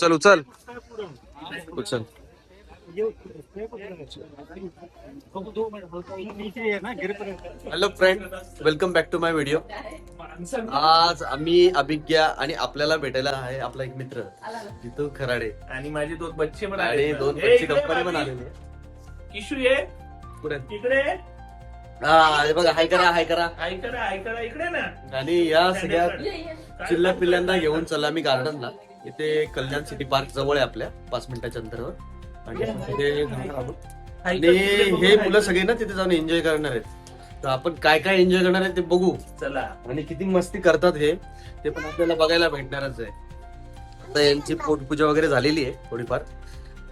चल उचल. उचल. Hello friend welcome back to my video आज आम्ही अभिज्ञा आणि आपल्याला भेटायला आहे आपला एक मित्र जितू खराडे. आणि माझे दोन बच्चे पण आले दोन इकडे कंपनी पण. आलेली. किशू ये. पुढे इकडे हा बघा हाय करा हाय करा. आई करा आई करा. इकडे ना. आणि या सगळ्या चिल्ल्या पिल्ल्यांना घेऊन चला मी गार्डनला इथे कल्याण सिटी पार्क जवळ आहे आपल्या पाच मिनिटाच्या अंतरावर. आणि तिथे जाणार आहोत. आई आणि कर, तिकडे हे. मुलं सगळे ना तिथे जाऊन एन्जॉय करणार आहेत. तर आपण काय काय एन्जॉय करणार आहे ते बघू. चला. आणि किती मस्ती करतात हे ते पण आपल्याला बघायला भेटणारच आहे. आता यांची पोटपूजा वगैरे झालेली आहे थोडीफार.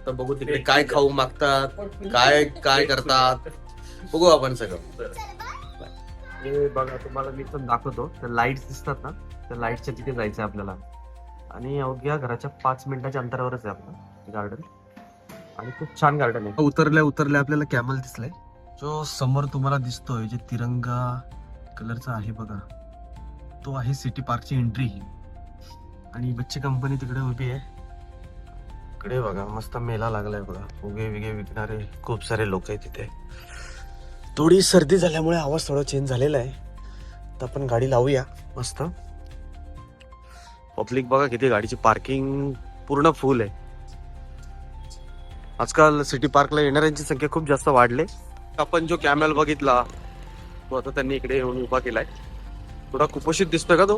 तर बघू तिकडे काय खाऊ मागतात काय काय करतात. बघू आपण सगळं. हे बघा तुम्हाला मी पण दाखवतो. त्या लाईट्स दिसतात ना त्या लाईटच्या तिथे जायचं आपल्याला. आणि अवघ्या घराच्या पाच मिनिटाच्या अंतरावरच आहे आपलं गार्डन आणि खूप छान गार्डन आहे. उतरल्या उतरल्या आपल्याला कॅमल दिसलाय. जो समोर तुम्हाला दिसतोय जे तिरंगा कलरचा आहे बघा तो आहे सिटी पार्कची एंट्री आणि बच्ची कंपनी तिकडे उभी आहे. इकडे बघा मस्त मेला लागलाय बघा. उगे विगे विकणारे खूप सारे लोक आहेत तिथे. थोडी सर्दी झाल्यामुळे आवाज थोडा चेंज झालेला आहे. तर आपण गाडी लावूया मस्त. पब्लिक बघा किती गाडीची पार्किंग पूर्ण फुल आहे. आजकाल सिटी पार्कला येणाऱ्यांची संख्या खूप जास्त वाढले. आपण जो कॅमेल बघितला तो आता त्यांनी इकडे येऊन उभा केलाय. थोडा कुपोषित दिसतोय का तो?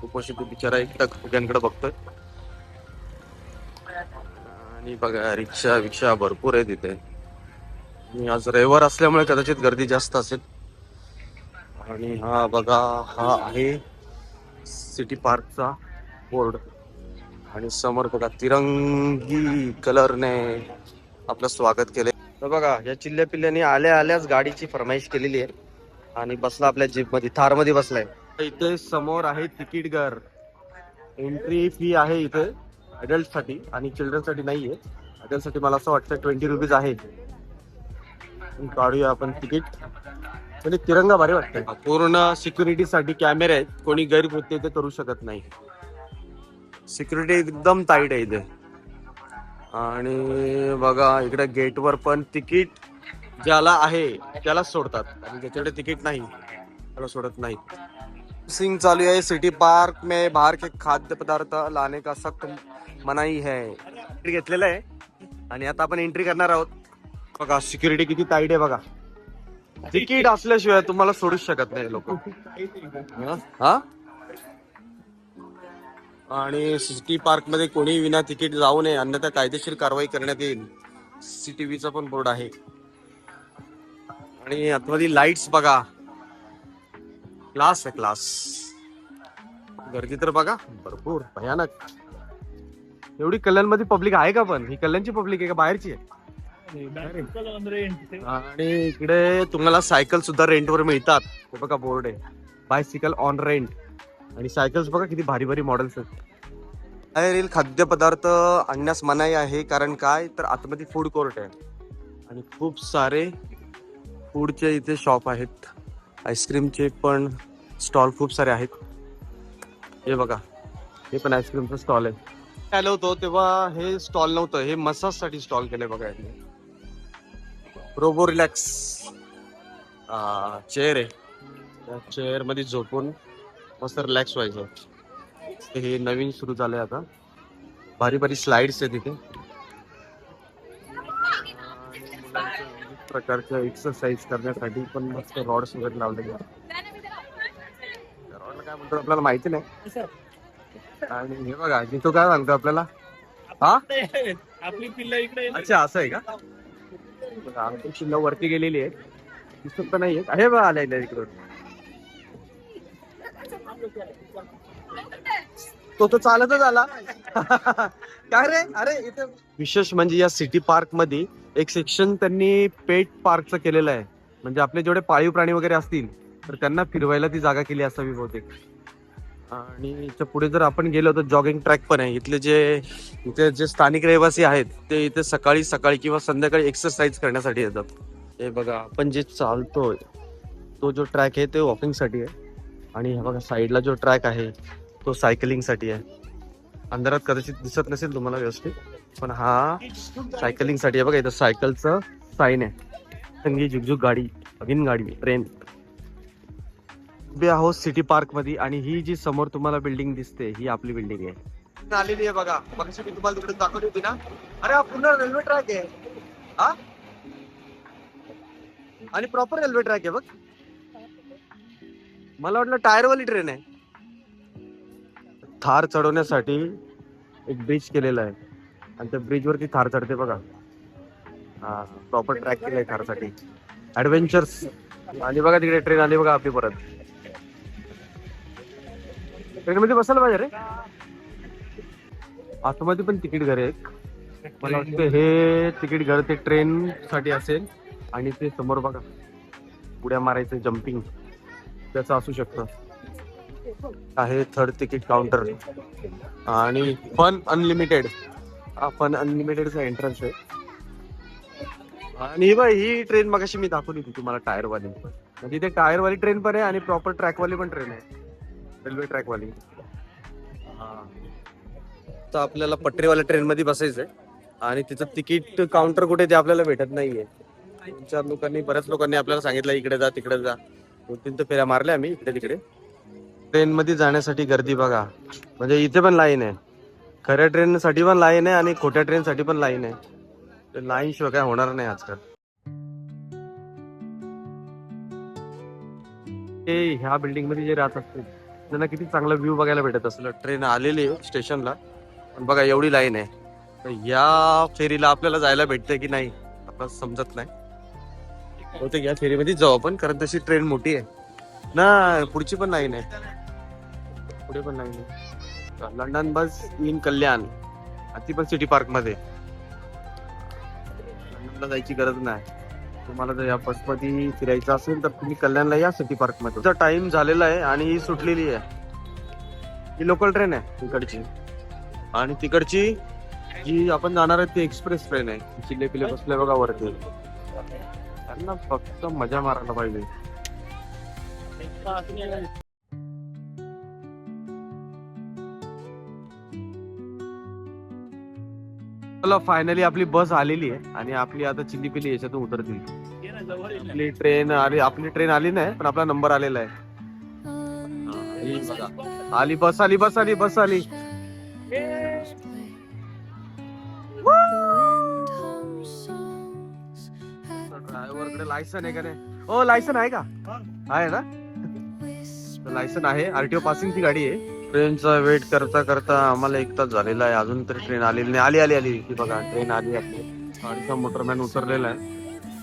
कुपोषित बिचारा एकटा फुग्यांकडे बघतोय. आणि बघा रिक्षा रिक्षा भरपूर आहे तिथे. आज रविवार असल्यामुळे कदाचित गर्दी जास्त असेल. आणि हा बघा हा आहे सिटी पार्कचा बोर्ड. आणि समोर बघा तिरंगी कलरने आपलं स्वागत केलंय. तर बघा या चिल्ल्या पिल्ल्याने आल्या आल्याच गाडीची फरमाईश केलेली आहे. आणि बसला आपल्या जीपमध्ये थारमध्ये बसलाय. इथे समोर आहे तिकीट घर. एंट्री फी आहे इथे अडल्टसाठी आणि चिल्ड्रनसाठी नाहीये. अडल्टसाठी मला असं वाटतं ट्वेंटी रुपीज आहे. काढूया आपण तिकीट. आणि तिरंगा भारी वाटतंय. पूर्ण सिक्युरिटी साठी कॅमेरे आहेत. कोणी गैरकृत्य इथे करू शकत नाही. सिक्युरिटी एकदम टाईट आहे इथे. आणि बघा इकडे गेटवर पण तिकीट ज्याला आहे त्याला सोडतात. आणि ज्याच्याकडे तिकीट नाही त्याला सोडत नाही. सिंग चालू आहे सिटी पार्क में बाहर के खाद्य पदार्थ लाने का सख्त मनाई है. घेतलेलं आहे. आणि आता आपण एंट्री करणार आहोत. बघा सिक्युरिटी किती टाईट आहे बघा. तिकीट असल्याशिवाय तुम्हाला सोडूच शकत नाही लोक. हा? आणि सिटी पार्कमध्ये कोणी विना तिकीट जाऊ नये अन्यथा कायदेशीर कारवाई करण्यात येईल. सीटीव्हीचा पण बोर्ड आहे. आणि आतमध्ये लाईट्स बघा. क्लास आहे क्लास गर्दी तर बघा. भरपूर. भयानक. एवढी कल्याणमध्ये पब्लिक आहे का पण? ही कल्याणची पब्लिक आहे का? बाहेरची आहे? आणि इकडे तुम्हाला सायकल सुद्धा रेंटवर मिळतात. हे बघा बोर्ड आहे. बायसिकल ऑन रेंट आणि सायकल्स बघा किती भारी भारी मॉडेल्स आहेत. बाहेरील खाद्यपदार्थ आणण्यास मनाई आहे. कारण काय? तर आतमध्ये फूड कोर्ट आहे. आणि खूप सारे फूडचे इथे शॉप आहेत. आईस्क्रीमचे पण स्टॉल खूप सारे आहेत. हे बघा. हे पण आईस्क्रीमचं स्टॉल आहे. आलो होतो तेव्हा हे स्टॉल नव्हतं. हे मसाजसाठी स्टॉल केले बघा यांनी. रोबो रिलॅक्स चेअर आहे. त्या चेअरमध्ये झोपून मस्त रिलॅक्स व्हायचं. हे नवीन सुरू झालंय आता. भारी भारी स्लाइड्स आहे तिथे प्रकारच्या एक्सरसाइज करण्यासाठी पण मस्त रॉड्स वगैरे लावले. रॉडला काय म्हणतो आपल्याला माहिती नाही. आणि हे बघा जिथं काय सांगतो आपल्याला? हा? आपली पिल्ला इकडे. अच्छा असं आहे का? बघा, वरती गेलेली आहे दिसत तर नाहीये हे बघा आल्या इकडून. तो तर चालतच आला. काय रे? अरे इथे विशेष म्हणजे या सिटी पार्कमध्ये एक सेक्शन त्यांनी पेट पार्कचं केलेलं आहे. म्हणजे आपले जेवढे पाळीव प्राणी वगैरे असतील तर त्यांना फिरवायला ती जागा केली असावी बहुतेक. आणि इथं पुढे जर आपण गेलो तर जॉगिंग ट्रॅक पण आहे. इथले जे इथे जे स्थानिक रहिवासी आहेत ते इथे सकाळी सकाळी किंवा संध्याकाळी एक्सरसाइज करण्यासाठी येतात. हे बघा आपण जे चालतोय तो जो ट्रॅक आहे ते वॉकिंगसाठी आहे. आणि हे बघा साईडला जो ट्रॅक आहे तो सायकलिंगसाठी आहे. अंधारात कदाचित दिसत नसेल तुम्हाला व्यवस्थित पण हा सायकलिंगसाठी आहे. बघा इथं सायकलचं साईन आहे. संगी झुकझुक गाडी अगिन गाडी ट्रेन उभे आहोत सिटी पार्कमध्ये आणि ही जी समोर तुम्हाला बिल्डिंग दिसते ही आपली बिल्डिंग आहे. आलेली आहे बघा. मगाशी मी तुम्हाला तिकडे दाखवली होती ना? अरे हा पूर्ण रेल्वे ट्रॅक आहे. हा? आणि प्रॉपर रेल्वे ट्रॅक आहे बघ. मला वाटलं टायरवाली ट्रेन आहे. थार चढवण्यासाठी एक ब्रिज केलेला आहे. आणि त्या ब्रिज वरती थार चढते बघा. हा प्रॉपर ट्रॅक केलाय थारसाठी. ऍडव्हेंचर्स आणि बघा तिकडे ट्रेन आली बघा आपली परत. ट्रेन मध्ये बसायला पाहिजे रे. आतमध्ये पण तिकीट घर आहे एक. मला वाटतं हे तिकीट घर ते ट्रेन साठी असेल आणि ते समोर बघा. उड्या मारायचं जम्पिंग त्याचं असू शकतं. आहे थर्ड तिकीट काउंटर आणि फन अनलिमिटेड फन अनलिमिटेडचा एंट्रन्स आहे. आणि बाई ही ट्रेन मगाशी मी दाखवली होती तुम्हाला टायरवाली. म्हणजे ते टायरवाली ट्रेन पण आहे आणि प्रॉपर ट्रॅकवाली पण ट्रेन आहे. रेल्वे ट्रॅकवाली तर आपल्याला पटरीवाल्या ट्रेन मध्ये बसायचंय. आणि तिचं तिकीट काउंटर कुठे ते आपल्याला भेटत नाहीये. चार लोकांनी बऱ्याच लोकांनी आपल्याला सांगितलं इकडे जा तिकडे जा. दोन तीन तर फेऱ्या मारल्या आम्ही इकडे तिकडे. ट्रेन मध्ये जाण्यासाठी गर्दी बघा. म्हणजे इथे पण लाईन आहे. खऱ्या ट्रेन साठी पण लाईन आहे आणि खोट्या ट्रेन साठी पण लाईन आहे. लाईन शिवाय काय होणार नाही आजकाल. ते ह्या बिल्डिंगमध्ये जे राहत असतील त्यांना किती चांगला व्ह्यू बघायला भेटत असेल. ट्रेन आलेली आहे स्टेशनला पण बघा एवढी लाईन आहे. तर या फेरीला आपल्याला जायला भेटतंय की नाही आपल्याला समजत नाही. बहुतेक या फेरीमध्ये जाऊ आपण कारण तशी ट्रेन मोठी आहे. ना पुढची पण लाईन आहे. पुढे पण लाईन आहे. लंडन बस इन कल्याण आणि ती पण सिटी पार्कमध्ये. लंडनला जायची गरज नाही. तुम्हाला जर या पशुपती फिरायचं असेल तर तुम्ही कल्याणला या सिटी पार्कमध्ये. टाइम झालेला आहे आणि ही सुटलेली आहे. ही लोकल ट्रेन आहे तिकडची. आणि तिकडची जी आपण जाणार आहे ती एक्सप्रेस ट्रेन आहे. चिल्ले पिल्ले बसले बघा वरती. त्यांना फक्त मजा मारायला पाहिजे. आपला फायनली आपली बस आलेली आहे आणि आपली आता चिली पिली याच्यातून उतरतील आपली ट्रेन आली आपली ट्रेन आली नाही पण आपला नंबर आलेला आहे. आली बस आली बस आली बस आली. ड्रायव्हरकडे लायसन आहे का नाही? हो लायसन आहे का? आहे ना? लायसन आहे. आरटीओ पासिंगची गाडी आहे. ट्रेनचा वेट करता करता आम्हाला एक तास झालेला आहे. अजून तरी ट्रेन आलेली नाही. आली आली आली. ती बघा ट्रेन आली आपली. गाडीचा मोटरमॅन उतरलेला आहे.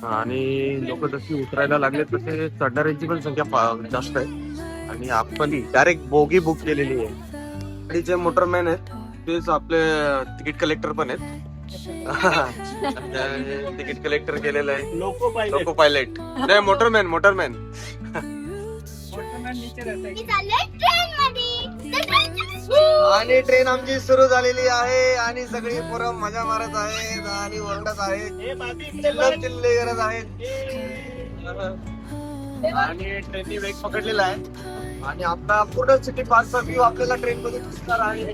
आणि लोक जशी उतरायला लागले तसे चढणाऱ्यांची पण संख्या जास्त आहे. आणि आपण डायरेक्ट बोगी बुक केलेली आहे. गाडीचे मोटरमॅन आहेत. तेच आपले तिकीट कलेक्टर पण आहेत. तिकीट कलेक्टर केलेलं आहे. लोको लोको पायलट नाही मोटरमॅन मोटरमॅन आणि ट्रेन आमची सुरू झालेली आहे आणि सगळी पोरं मजा मारत आहेत आणि ओरडत आहेत. चिल्लर चिल्ले करत आहेत. आणि ट्रेननी वेग पकडलेला आहे. आणि आपला पूर्ण सिटी पार्कचा व्ह्यू आपल्याला ट्रेन मध्ये दिसणार आहे.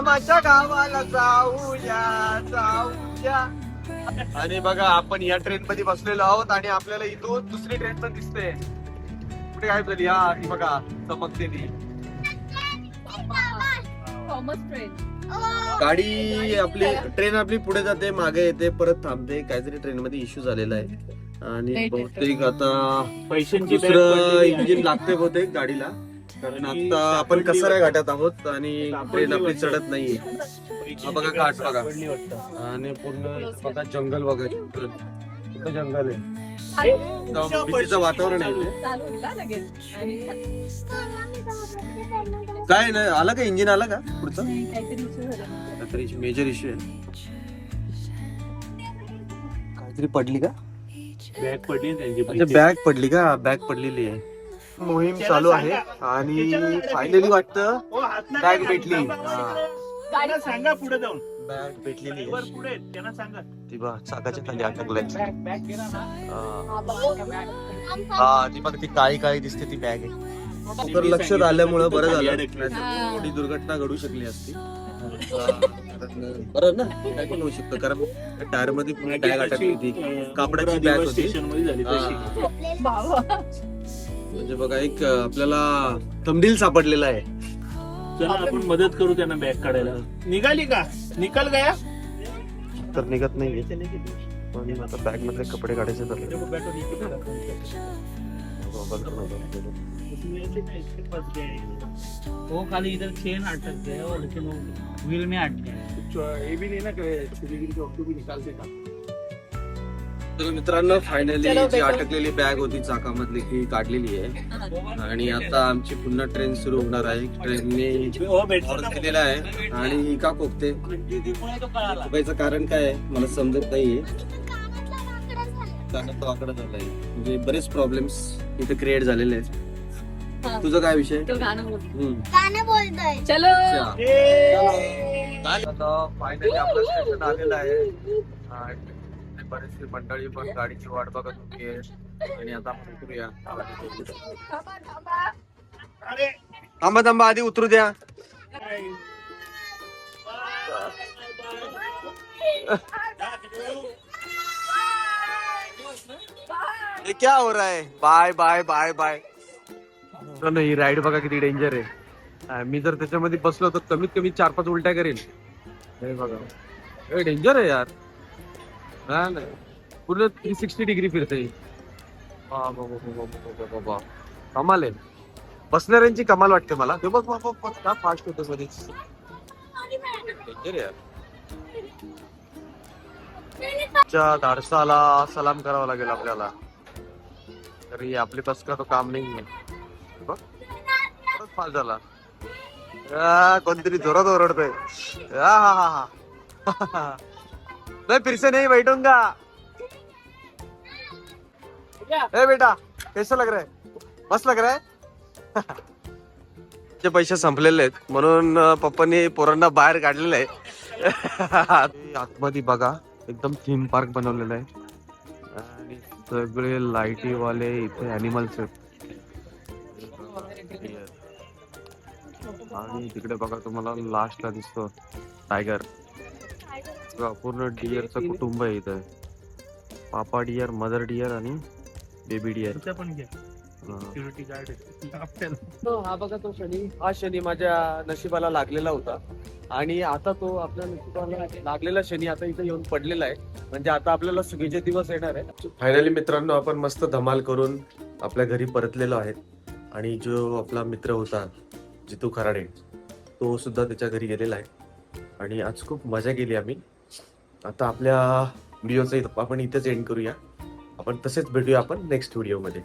मामाच्या गावाला जाऊया जाऊया. आणि बघा आपण या ट्रेन मध्ये बसलेलो आहोत आणि आपल्याला इथून दुसरी ट्रेन पण दिसते. कुठे काय झाली? हा ती बघा ट्रेन गाडी आपली ट्रेन आपली पुढे जाते मागे येते परत थांबते. काहीतरी ट्रेन मध्ये इश्यू झालेला आहे. आणि. बहुतेक आता पैशांची दुसरं. इंजिन लागते बहुतेक गाडीला. कारण आता आपण कसाऱ्या घाटात आहोत आणि ट्रेन आपली चढत नाहीये. हा बघा घाट बघा. आणि पूर्ण बघा जंगल बघा कुठं जंगल आहे. भीतीचं वातावरण आहे इथे. काय नाही आलं का इंजिन आलं का पुढचं? काहीतरी मेजर इश्यू आहे. काहीतरी पडली का? बॅग पडली ना त्यांची म्हणजे बॅग पडली का? बॅग पडलेली आहे. मोहीम चालू आहे. आणि फायनली वाटतं हो, बॅग. भेटली. सांगा? पुढे जाऊन. बॅग भेटलेली वर आहे पुढे त्यांना सांगा. ती बा चाकाच्या खाली अटकलंय बॅग घे ना हा. ती बघ ती काळी काळी दिसते ती बॅग आहे. तर लक्षात आल्यामुळे बरं झालं. मोठी दुर्घटना घडू शकली असती. बरं ना काय पण होऊ शकतं. कारण टायरमध्ये पुन्हा बॅग अटकली होती. कापडाची बॅग होती. म्हणजे बघा एक आपल्याला तमडील सापडलेला आहे. चला आपण मदत करू त्यांना बॅग काढायला. निघाली का? निकाल गया? तर निघत नाहीये. पण आता बॅग मधले कपडे काढायचे झाले वो खाली इधर चेन अटक गया और लेकिन व्हील में अटक गया. हे भी नाही ना छुरी भी निकालते का तर मित्रांनो फायनली जी. अटकलेली बॅग होती चाकामधली ती काढलेली आहे. आणि आता आमची पुन्हा ट्रेन सुरू होणार आहे. ट्रेनने हो. केलेला आहे. आणि ही का कोकते कोकायचं कारण काय आहे? मला समजत नाहीये. कानातला वाकडा झाला. कारण तो आकडा झालाय. म्हणजे बरेच प्रॉब्लेम्स इथे क्रिएट झालेले आहेत. तुझा काय विषय? चलो. अच्छा. ए! आता फायनली आपलं स्टेशन आलेलं आहे. आणि बरेचसे मंडळी पण गाडीची वाट बघत होती. आणि आता आपण उतरूया. थांबा थांबा आधी उतरू द्या. ये क्या हो रहा है? Bye bye bye bye. ही राईड बघा किती डेंजर आहे. हा, मी जर त्याच्यामध्ये बसलो तर कमीत कमी चार पाच उलट्या करेन. हे बघा. डेंजर आहे यार. हा ना. पूर्ण थ्री सिक्स्टी डिग्री फिरते. कमाल आहे. बसणाऱ्यांची कमाल वाटते मला. ते बघ बघ, का फास्ट होतं मध्येच डेंजर यार. धाडसाला सलाम करावा लागेल आपल्याला. तरी आपली बस का तो काम नाही आहे बघ. परत फास्ट झाला. कोणतरी जोरात ओरडतोय. आ, हा हा हा. मैं फिर से नहीं बैठूंगा ए बेटा कैसा लग रहा. है मस्त लग रहा. है चे पैसे संपलेले आहेत म्हणून अं, पप्पांनी पोरांना बाहेर काढलेलं आहे. आतमध्ये बघा एकदम थीम पार्क बनवलेलं आहे. आणि सगळे लाईटी वाले इथे अॅनिमल्स आहेत. आणि तिकडे बघा तुम्हाला लास्टला दिसतो टायगर पूर्ण डिअरचं कुटुंब आहे इथं. पापा डिअर मदर डिअर आणि बेबी डिअर पण घ्या. सिक्युरिटी गार्ड आपल्याला. तो हा बघा तो शनी. हा शनी माझ्या नशिबाला लागलेला होता. आणि आता तो आपल्या नशिबाला लागलेला शनी आता इथे येऊन पडलेला आहे. म्हणजे आता आपल्याला सुगीचे दिवस येणार आहे फायनली मित्रांनो आपण मस्त धमाल करून आपल्या घरी परतलेलो आहे आणि जो आपला मित्र होता जितू खराडे तो सुद्धा त्याच्या घरी गेलेला आहे. आणि आज खूप मजा केली आम्ही. आता आपल्या व्हिडिओचं आपण इथेच एंड करूया. आपण तसेच भेटूया आपण नेक्स्ट व्हिडिओमध्ये